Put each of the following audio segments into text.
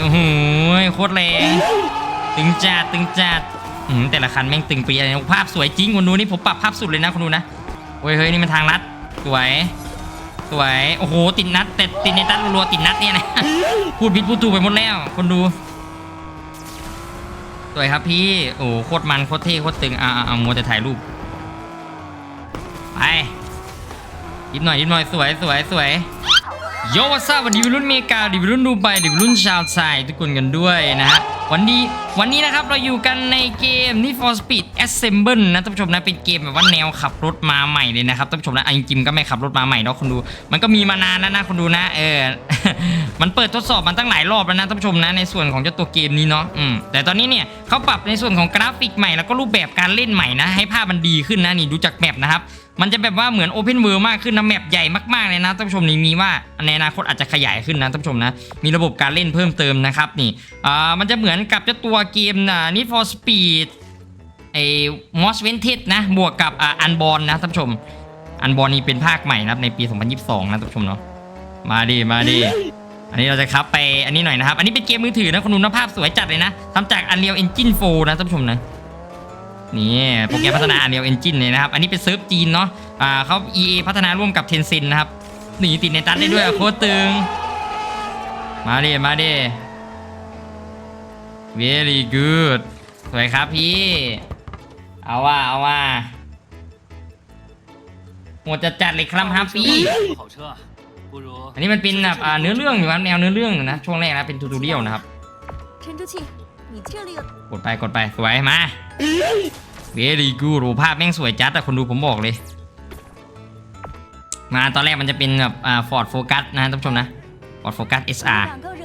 โอ้โหโคตรแรงตึงจัดตึงจัดอืมแต่ละคันแม่งตึงปีอะไรภาพสวยจริงคนดูนี่ผมปรับภาพสุดเลยนะคนดูนะเฮ้ยเฮ้ยนี่มันทางลัดสวยสวยโอ้โหติดนัดแต่ติดในตัดรัวๆติดนัดเนี่ยนะพูดผิดพูดถูกไปหมดแล้ว คนดูสวยครับพี่โอ้โหโคตรมันโคตรเท่โคตรตึงอ่าเอามัวแต่ถ่ายรูปไปยิบหน่อยยิบหน่อยสวยสวยสวย โยวัสวันดีวัยรุ่นเมกาดิวัยรุ่นดูไบดิวัยรุ่นชาวไทยทุกคนกันด้วยนะฮะวันนี้วันนี้นะครับเราอยู่กันในเกม Need for Speed Assemble นะท่านผู้ชมนะเป็นเกมแบบว่าแนวขับรถมาใหม่เลยนะครับท่านผู้ชมนะเอาจริงก็ไม่ขับรถมาใหม่เนาะคนดู มันก็มีมานานแล้วนะคนดูนะเออ มันเปิดทดสอบมันตั้งหลายรอบแล้วนะท่านผู้ชมนะในส่วนของเจ้าตัวเกมนี้เนาะอืมแต่ตอนนี้เนี่ยเขาปรับในส่วนของกราฟิกใหม่แล้วก็รูปแบบการเล่นใหม่นะ ให้ภาพมันดีขึ้นนะนี่ดูจากแมปนะครับมันจะแบบว่าเหมือนโอเพนเวิร์มากขึ้นนะแมปใหญ่มากๆเลยนะท่านผู้ชมนี่มีว่าในอนาคตอาจจะขยายขึ้นนะท่านผู้ชมนะ มีระบบการเล่นเพิ่มเติมนะครับนี่อ่ามันจะเหมือนกับเจ้าตัวเกมอ่า Need for Speed ไอ้ Most Wanted นะบวกกับอ่าอันบอลนะท่านผู้ชม อันบอลนี่เป็นภาคใหม่นะครับในปี 2022 นะท่านผู้ชมเนาะมาดิมาดิ อันนี้เราจะครับไปอันนี้หน่อยนะครับ อันนี้เป็นเกมมือถือนะคุณนุนภาพสวยจัดเลยนะทำจาก Unreal Engine 4 นะท่านผู้ชมนะนี่โปรแกรมพัฒนา Unreal Engine เลยนะครับ อันนี้เป็นเซิร์ฟจีนเนาะอ่าเขา EA พัฒนาร่วมกับ Tencent นะครับหนีติดในตันได้ด้วยโคตรตึง มาดิมาดิ very good สวยครับพี่ เอาว่าเอาว่าหมดจะจัดเลยครับครับพี่ อันนี้มันเป็นแบบอ่าเนื้อเรื่องอยู่ครับแนวเนื้อเรื่องนะช่วงแรกนะเป็นทูตูเรียลนะครับกดไปกดไปสวยมาเวดีกูรูภาพแม่งสวยจัดแต่คนดูผมบอกเลย มาตอนแรกมันจะเป็นแบบอ่าฟอร์ดโฟกัสนะท่านผู้ชมนะฟอร์ดโฟกัสเอสอาร์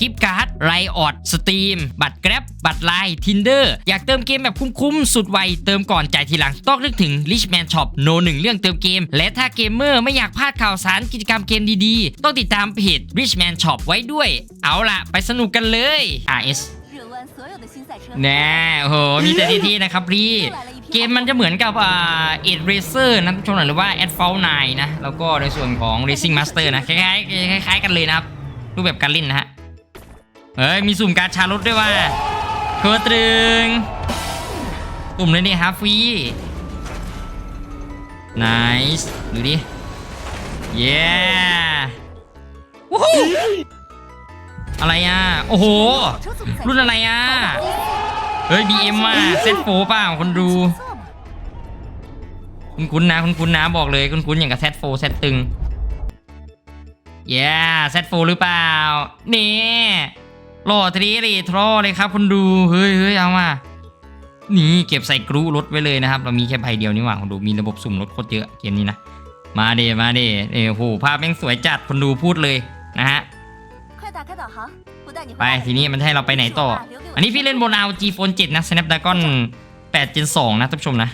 กิฟต์การ์ดไลออดสตรีมบัตรแกร็บบัตรไลน์ทินเดอร์อยากเติมเกมแบบคุ้มๆ สุดไว เติมก่อนจ่ายทีหลัง ต้องนึกถึง Richman Shop โนหนึ่งเรื่องเติมเกม และถ้าเกมเมอร์ไม่อยากพลาดข่าวสารกิจกรรมเกมดีๆ ต้องติดตามเพจ Richman Shop ไว้ด้วย เอาล่ะ ไปสนุกกันเลย RS แน่โอ้โห มีแต่ดีๆนะครับพี่ เกมมันจะเหมือนกับอ่าเอ็ดเรเซอร์นะผู้ชมหรือว่าแอดฟอลไนนะ แล้วก็ในส่วนของ Racing Master นะ คล้ายๆคล้ายๆกันเลยนะครับ รูปแบบการเล่นนะฮะ เอ้ยมีสุ่มการชาลดด้วยว่าโคตรึงสุ่มเลยนี่ฮาฟรีไนส์ดูดิ เย้วู้ฮูอะไรอะ โอ้โห รุ่นอะไรอะ เฮ้ยบีเอ็มว่ะเซ็ตโฟป่าคนดู คุณคุณนะคุณคุณนะบอกเลยคุณคุณอย่างกับเซ็ตโฟเซ็ตตึงเย้เซ็ตโฟหรือเปล่า นี่ หลดทีรีทรอเลยครับคุณดูเฮ้ยเฮ้ยเอามา นี่เก็บใส่กรุรถไว้เลยนะครับ เรามีแค่ใบเดียวนี่หว่าคุณดูมีระบบสุ่มรถโคตรเยอะเกมนี้นะมาเดมาเดเอ้โหภาพแม่งสวยจัดคุณดูพูดเลยนะฮะไปทีนี้มันให้เราไปไหนต่อ อันนี้พี่เล่นบนเอา G Phone 7 นะ Snapdragon 8 Gen 2 นะท่านผู้ชมนะ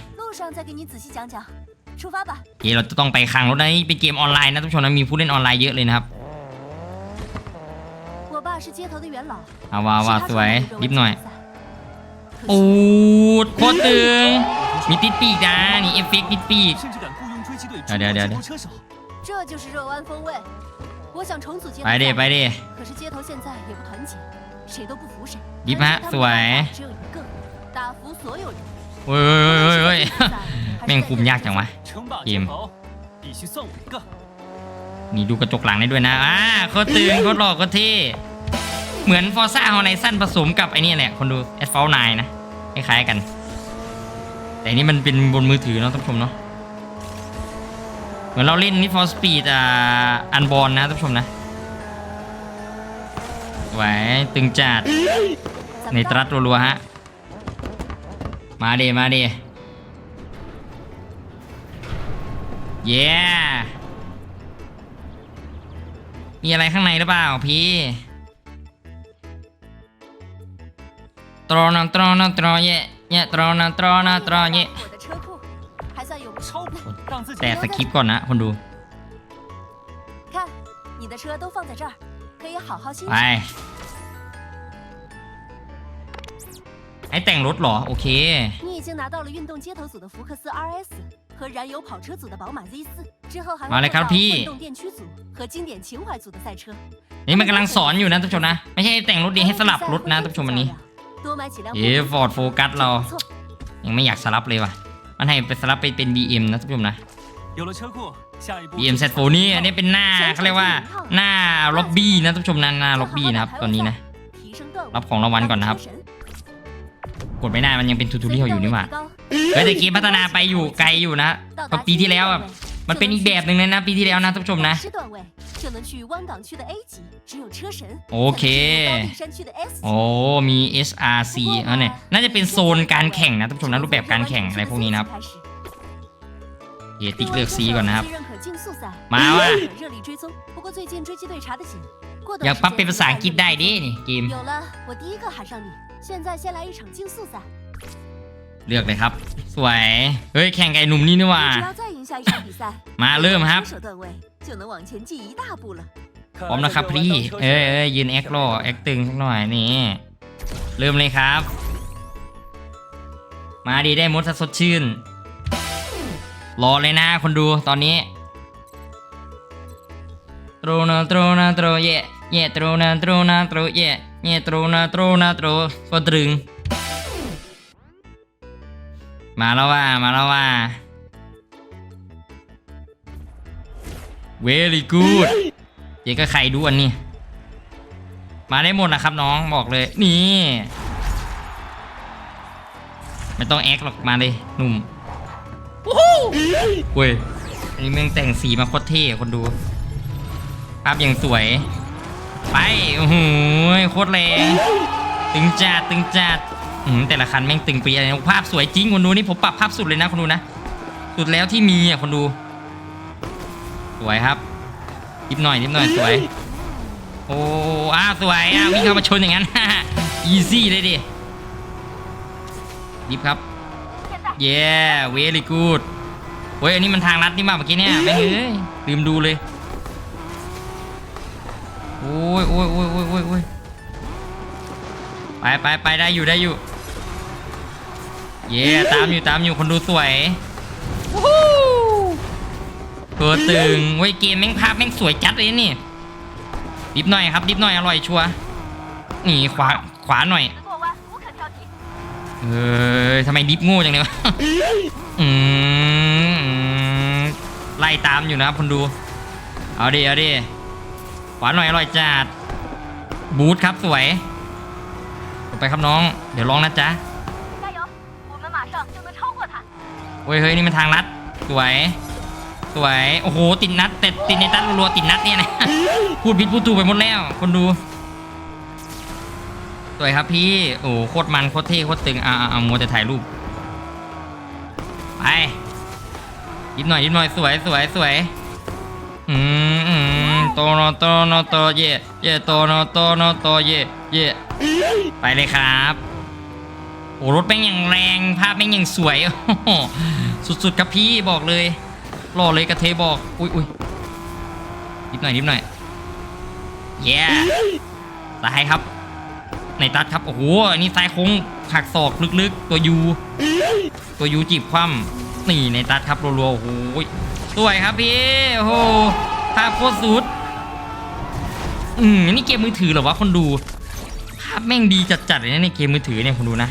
เดี๋เราจะต้องไปคังรถนะนี่เป็นเกมออนไลน์นะท่านผู้ชมนะมีผู้เล่นออนไลน์เยอะเลยนะครับ 爸是街头的元老， เอาว่าว่า 是他 สวย 创立的 รีบหน่อย 文竞赛 ปูดโคตรตึง มีติดปีกนะนี่เอฟเฟกต์ติดปีก 甚至敢雇佣追击队对对对中国车手。这就是热弯风味。我想重组街头 ไปเด 赛 ไปเด 可是街头现在也不团结，谁都不服谁。 รีบฮะ 但是他们 สวย 的办法只有一个，打服所有人。 เฮ้ยเฮ้ยเฮ้ยเฮ้ย แม่งคุมยากจังวะ 称霸街头，必须算我一个。 นี่ดูกระจกหลังได้ด้วยนะอ่าโคตรตึงโคตรหล่อโคตรเท่ เหมือนฟอร์ซ่าฮอไนซันผสมกับไอ้นี่แหละคนดูแอดฟอลไนนะคล้ายๆกัน แต่นี่มันเป็นบนมือถือเนาะท่านผู้ชมเนาะเหมือนเราเล่นนิฟอร์สปีดอันบอลนะท่านผู้ชมนะไหวตึงจัดในตรัสรัวๆฮะมาดีมาดีเย้มีอะไรข้างในหรือเปล่าพี่ ตรอนะตรอนะตรอแยะแยตรอนะตรอนะตรอแยแต่สคริปต์ก่อนนะคนดูไปให้แต่งรถเหรอ โอเคมาเลยครับพี่นี่มันกำลังสอนอยู่นะท่าชมนะ ไม่ใช่แต่งรถดีให้สลับรถนะท่านผู้ชมวันนี้ เย้ฟอร์ดโฟกัสเรา ยังไม่อยากสลับเลยว่ะ มันให้ไปสลับไปเป็น BM นะท่านผู้ชมนะ BM Z4 นี่อันนี้เป็นหน้าเขาเรียกว่าหน้าล็อบบี้นะทุกนผู้ชมนะหน้าล็อบบี้นะครับตอนนี้นะ รับของรางวัลก่อนนะครับ กดไม่ได้มันยังเป็นทูทูเรียลอยู่นี่หว่าเฮ้ยตะกี้พัฒนาไปอยู่ไกลอยู่นะตอปีที่แล้วแบบ มันเป็นอีกแบบหนึ่งเลยนะปีที่แล้วนะท่านผู้ชมนะโอเคโอ้มี SRC เออเนี่ยน่าจะเป็นโซนการแข่งนะท่านผู้ชมนะรูปแบบการแข่งอะไรพวกนี้นะครับเยติ๊กเลือกซีก่อนนะครับ มาว่ะอยากปั๊บเป็นภาษาอังกฤษได้ดินี่เกม เลือกเลยครับ สวย เฮ้ยแข่งไก่หนุ่มนี่นี่ว่า มาเริ่มครับพร้อมนะครับพี่ เอ้ยเอ้ยยืนแอคโลแอคตึงสักหน่อยนี่ เริ่มเลยครับ มาดีได้มดสดชื่น รอเลยนะคนดูตอนนี้ตรูนาตรูนาตรูเย่เย่ตรูนาตรูนาตรูเย่เย่ตรูนาตรูนาตรูก็ตรึง มาแล้วว่ามาแล้วว่า very good เจ๊ก็ใครดูอันนี้ มาได้หมดนะครับน้องบอกเลย นี่ ไม่ต้องแอคหรอกมาเลยหนุ่มเว้ยอันนี้แม่งแต่งสีมาโคตรเท่คนดู ภาพอย่างสวย ไป โอ้โหโคตรแรงตึงจัดตึงจัด อืมแต่ละคันแม่งตึงเปียเลยนภาพสวยจริงคนดูนี่ผมปรับภาพสุดเลยนะคนดูนะ สุดแล้วที่มีอะคนดู สวยครับนิดหน่อยนิดหน่อยสวย โอ้อ้าวสวยอ้าววิ่งเข้ามาชนอย่างนั้นอีซี่เลยดิดิฟครับ เย้ very good เฮ้ยอันนี้มันทางลัดนี่มาเมื่อกี้เนี่ยแม่เอ้ยลืมดูเลยโอ้ยโอ้ยโอ้ยโอ้ยโอ้ยโอ้ยไปไปไปได้อยู่ได้อยู่ เย่ตามอยู่ตามอยู่คนดูสวยตัวตึงเว้ยเกมแม่งภาพแม่งสวยจัดเลยนี่ดิบหน่อยครับดิบหน่อยอร่อยชัวนี่ขวาขวาหน่อยเออทำไมดิฟงูจังเลยวะอืมไล่ตามอยู่นะครับคนดู เอาดิ เอาดิขวาหน่อยอร่อยจัด บูธครับสวยไปครับน้อง เดี๋ยวลองนะจ๊ะ เฮ้ยเฮ้ยนี่มันทางลัดสวยสวยโอ้โหติดนัดแต่ติดในตัดรัวติดนัดเนี่ยนะพูดผิดพูดถูกไปหมดแล้วคนดูสวยครับพี่โอ้โคตรมันโคตรเท่โคตรตึงอ่าอ่ามัวแต่ถ่ายรูปไปยิบหน่อยยิบหน่อยสวยสวยสวยอืมอืมโตโนโตโนโตเย่เย่โตโนโตโนโตเย่เย่ไปเลยครับ โอ้รถแม่งอย่างแรงภาพแม่งอย่างสวยสุดๆครับพี่บอกเลยรอเลยกระเทบอกอุ้ยอุ้ยนิดหน่อยนิดหน่อยเย้ซ้ายครับในตัดครับโอ้โหอันนี้ซ้ายโค้งหักศอกลึกๆ ตัวยูตัวยูจีบคว่ำนี่ในตัดครับรัวๆโอ้โหสวยครับพี่โอ้โหภาพโคตรสุดอืมนี่เกมมือถือเหรอวะคนดูภาพแม่งดีจัดๆเลยนะในเกมมือถือเนี่ยคนดูนะ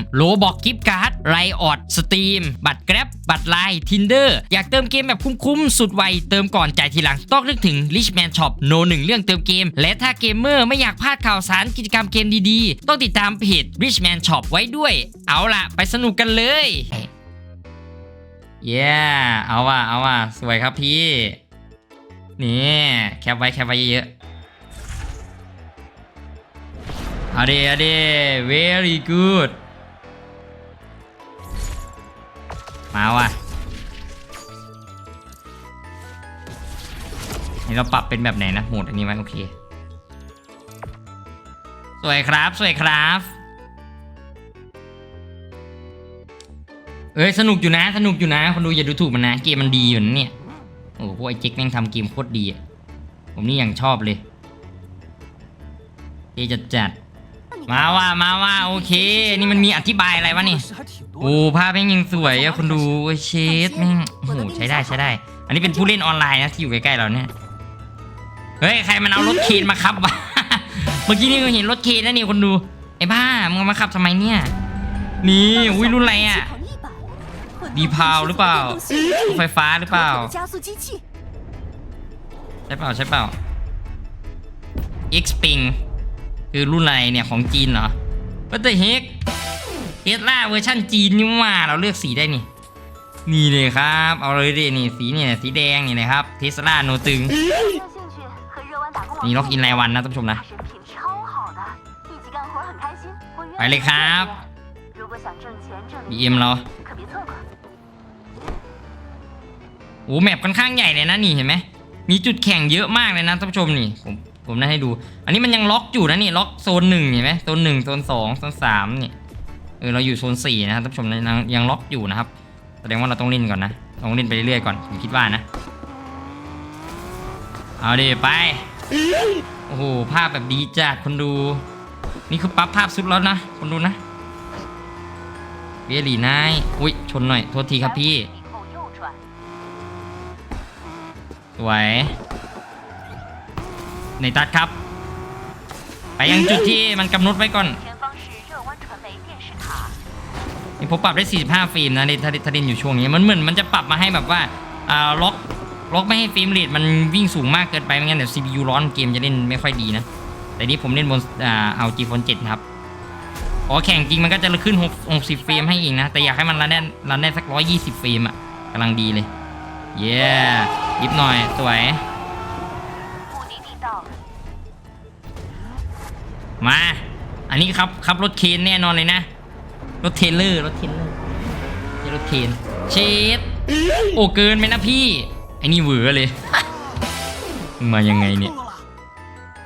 โลบอกกิฟต์การ์ดไรออดสตรีม บัตรแกร็บบัตรไลน์ทินเดอร์อยากเติมเกมแบบคุ้มๆ สุดไว เติมก่อนจ่ายทีหลัง ต้องนึกถึง Richman Shop โนหนึ่งเรื่องเติมเกม และถ้าเกมเมอร์ไม่อยากพลาดข่าวสารกิจกรรมเกมดีๆ ต้องติดตามเพจ Richman Shop ไว้ด้วย เอาล่ะ ไปสนุกกันเลยเย้เอาว่ะเอาว่ะสวยครับพี่ นี่แคปไว้แคปไว้เยอะๆเอาดีเอาดี very good มาว่ะนี่เราปรับเป็นแบบไหนนะโหมดอันนี้ไหมโอเค สวยครับ สวยครับ เอ้ยสนุกอยู่นะ สนุกอยู่นะ คนดูอย่าดูถูกมันนะ เกมมันดีอยู่นะเนี่ย โอ้โหพวกไอ้เจ๊กแม่งทำเกมโคตรดีอะ ผมนี่ยังชอบเลยเจจัดจัด มาว่ามาว่าโอเค นี่มันมีอธิบายอะไรวะนี่โอ้ภาพแม่งยังสวยอะคุณดูเชดแม่งโอ้ใช้ได้ใช้ได้ อันนี้เป็นผู้เล่นออนไลน์นะที่อยู่ใกล้ๆเราเนี่ยเฮ้ยใครมันเอารถเคนมาขับวะเมื่อกี้นี่ก็เห็นรถเคนแล้วนี่คนดูไอ้บ้ามึงมาขับทำไมเนี่ยนี่อุ้ยรุ่นอะไรอะดีพาวหรือเปล่าไฟฟ้าหรือเปล่าใช่เปล่าใช่เปล่า X Ping คือรุ่นอะไรเนี่ยของจีนเหรอว่าแต่เฮกเทสลาเวอร์ชั่นจีนนี่ว่าเราเลือกสีได้นี่ นี่เลยครับ เอาเลยดินี่สีเนี่ยสีแดงนี่นะครับเทสลาโนตึง นี่ล็อกอินรายวันนะท่านผู้ชมนะ ไปเลยครับ BM เราโอ้แมปค่อนข้างใหญ่เลยนะนี่เห็นไหมมีจุดแข่งเยอะมากเลยนะท่านผู้ชมนี่ผม ผมได้ให้ดู อันนี้มันยังล็อกอยู่นะนี่ล็อกโซนหนึ่งเห็นไหมโซนหนึ่งโซนสองโซนสามนี่เออเราอยู่โซนสี่นะครับท่านผู้ชมยังยังล็อกอยู่นะครับแสดงว่าเราต้องเล่นก่อนนะต้องเล่นไปเรื่อยๆก่อนผมคิดว่านะเอาดิไปโอ้โหภาพแบบดีจัดคนดู นี่คือปั๊บภาพสุดแล้วนะคนดูนะเบลลี่นายอุ้ยชนหน่อยโทษทีครับพี่สวย ในตัดครับ ไปยังจุดที่มันกำหนดไว้ก่อนนี่ผมปรับได้ 45 ฟิล์มนะในทาริทนอยู่ช่วงนี้ มันเหมือนมันจะปรับมาให้แบบว่าอ่าล็อกล็อกไม่ให้ฟิล์มเรทมันวิ่งสูงมากเกินไปไม่งั้นเดี๋ยว CPU ร้อนเกมจะเล่นไม่ค่อยดีนะ แต่นี้ผมเล่นบนอ่าเอา G4 7นะครับอ๋อแข่งจริงมันก็จะขึ้น60ฟิล์มให้อีกนะ แต่อยากให้มันรันได้รันได้สัก 120ฟิล์มอะกำลังดีเลย เย้ยิบหน่อยสวย มา อันนี้ครับขับรถเคนแน่นอนเลยนะ รถเทเลอร์รถเทเลอร์รถเคนเชดโอ้เกินไปนะพี่ไอ้นี่เหวอเลย มายังไงเนี่ย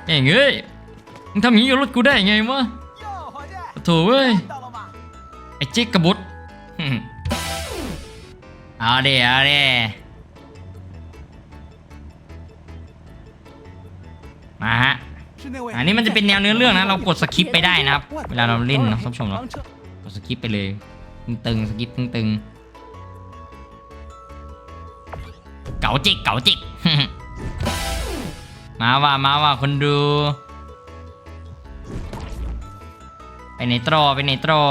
ไอ้เอ้ยมึงทำงี้กับรถกูได้ไงวะโถเว้ยไอ้เจ๊กกระบุดเอาเดี๋ยวเดี๋ยมาฮะ อันนี้มันจะเป็นแนวเนื้อเรื่องนะ เรากดสคิปไปได้นะครับ เวลาเราเล่นเนาะท่านผู้ชมเนาะ房车กดสกิปไปเลยตึงๆสกิปตึงๆเก๋าจิกเก๋าจิกมาว่ามาว่าคนดู ไปไหนตรอไปไหนตรอ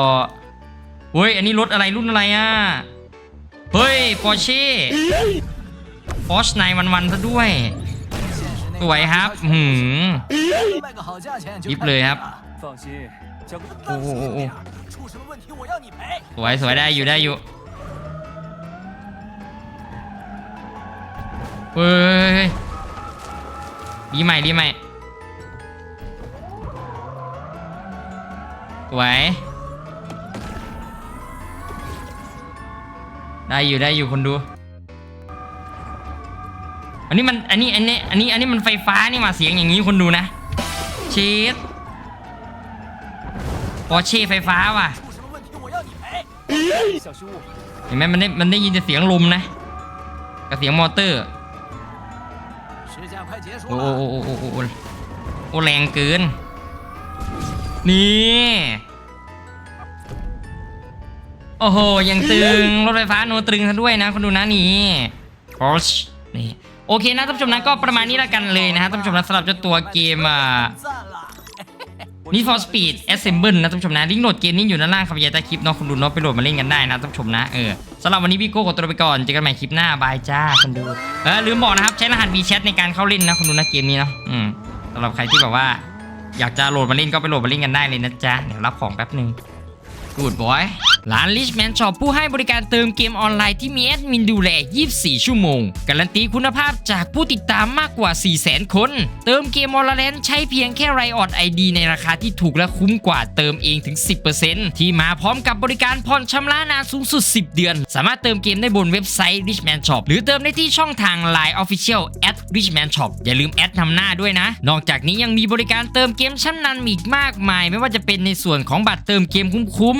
เฮ้ยอันนี้รถอะไรรุ่นอะไรอะเฮ้ยปอร์เช่ปอร์ชไนวันวันซะด้วย สวยครับหืมยิบเลยครับโอ้สวยสวยได้อยู่ได้อยู่เฮ้ยดีใหม่ดีใหม่สวยได้อยู่ได้อยู่คนดูันนี้มันอันนี้อันนี้อันนี้อันนี้มันไฟฟ้านี่มาเสียงอย่างนี้คนดูนะเชสปอเช่ไฟฟ้าว่ะเห็นไหมมันได้มันได้ยินแต่เสียงลมนะกับเสียงมอเตอร์โอ้โอ้โอ้โอ้โอ้โอ้แรงเกิน นี่โอ้โหยังตึงรถไฟฟ้าโนตึงซะด้วยนะคนดูนะนี่คอชนี่ โอเคนะท่านผู้ชมนะก็ประมาณนี้ล้วกันเลยนะฮะท่านผู้ชมนะสำหรับเจ้าตัวเกมอ่า。นี่ for speed assemble นะท่านผู้ชมนะลิงก์โหลดเกมนี้อยู่ด้านล่างครับอย่าใต้คลิปเนาะคุณดูเนาะไปโหลดมาเล่นกันได้นะท่านผู้ชมนะเออสำหรับวันนี้พี่โก้ขอตัวไปก่อนเจอกันใหม่คลิปหน้าบายจ้าคุณดูเออลืมบอกนะครับใช้รหัส VChat ในการเข้าเล่นนะคุณดูนะเกมนี้เนาะอืมสำหรับใครที่แบบว่า อยากจะโหลดมาเล่นก็ไปโหลดมาเล่นกันได้เลยนะจ๊ะเดี๋ยวรับของแป๊บนึง กูดบอยร้าน Richman Shop ผู้ให้บริการเติมเกมออนไลน์ที่มีแอดมินดูแล 24 ชั่วโมง การันตีคุณภาพจากผู้ติดตามมากกว่า 400,000 คน เติมเกมออนไลน์ใช้เพียงแค่ไรออดไอดีในราคาที่ถูกและคุ้มกว่าเติมเองถึง 10%ที่มาพร้อมกับบริการผ่อนชำระนานสูงสุด 10 เดือน สามารถเติมเกมได้บนเว็บไซต์ Richman Shop หรือเติมได้ที่ช่องทาง Line Official at Richman Shop อย่าลืมแอดนำหน้าด้วยนะ นอกจากนี้ยังมีบริการเติมเกมชั้นนำอีกมากมาย ไม่ว่าจะเป็นในส่วนของบัตรเติมเกมคุ้ม